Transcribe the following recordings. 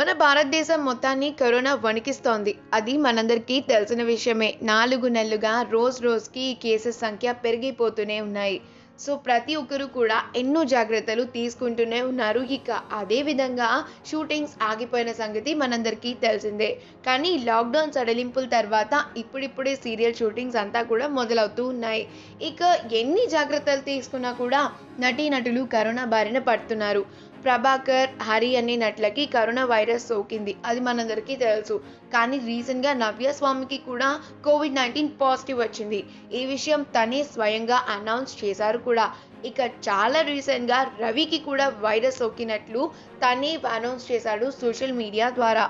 మన భారతదేశం మొత్తాన్ని కరోనా వణికిస్తోంది. అది మనందరికీ తెలిసిన విషయమే. నాలుగు నెలలుగా రోజు రోజుకి ఈ కేసెస్ సంఖ్య పెరిగిపోతూనే ఉన్నాయి. సో ప్రతి ఒక్కరు కూడా ఎన్నో జాగ్రత్తలు తీసుకుంటూనే ఉన్నారు. ఇక అదే విధంగా షూటింగ్స్ ఆగిపోయిన సంగతి మనందరికీ తెలిసిందే. కానీ లాక్డౌన్ సడలింపుల తర్వాత ఇప్పుడిప్పుడే సీరియల్ షూటింగ్స్ అంతా కూడా మొదలవుతూ ఉన్నాయి. ఇక ఎన్ని జాగ్రత్తలు తీసుకున్నా కూడా నటీనటులు కరోనా బారిన పడుతున్నారు. ప్రభాకర్ హరి అనే నటులకి కరోనా వైరస్ సోకింది. అది మనందరికీ తెలుసు. కానీ రీసెంట్గా నవ్యస్వామికి కూడా కోవిడ్ నైన్టీన్ పాజిటివ్ వచ్చింది. ఈ విషయం తనే స్వయంగా అనౌన్స్ చేశారు కూడా. ఇక చాలా రీసెంట్గా రవికి కూడా వైరస్ సోకినట్లు తనే అనౌన్స్ చేశాడు సోషల్ మీడియా ద్వారా.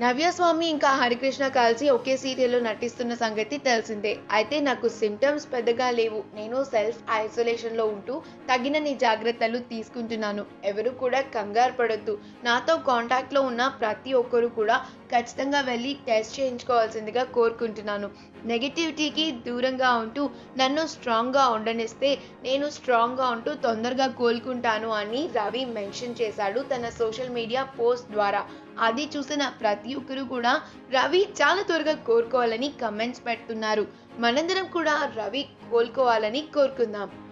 నవ్యస్వామి ఇంకా హరికృష్ణ కలిసి ఒకే సీరియల్లో నటిస్తున్న సంగతి తెలిసిందే. అయితే నాకు సిమ్టమ్స్ పెద్దగా లేవు. నేను సెల్ఫ్ ఐసోలేషన్లో ఉంటూ తగినన్ని జాగ్రత్తలు తీసుకుంటున్నాను. ఎవరు కూడా కంగారు పడొద్దు. నాతో కాంటాక్ట్లో ఉన్న ప్రతి ఒక్కరు కూడా ఖచ్చితంగా వెళ్ళి టెస్ట్ చేయించుకోవాల్సిందిగా కోరుకుంటున్నాను. నెగిటివిటీకి దూరంగా ఉంటూ నన్ను స్ట్రాంగ్గా ఉండనిస్తే నేను స్ట్రాంగ్గా ఉంటూ తొందరగా కోలుకుంటాను అని రవి మెన్షన్ చేశాడు తన సోషల్ మీడియా పోస్ట్ ద్వారా. అది చూసిన ప్రతి ఒక్కరు కూడా రవి చాలా త్వరగా కోరుకోవాలని కమెంట్స్ పెడుతున్నారు. మనందరం కూడా రవి కోలుకోవాలని కోరుకుందాం.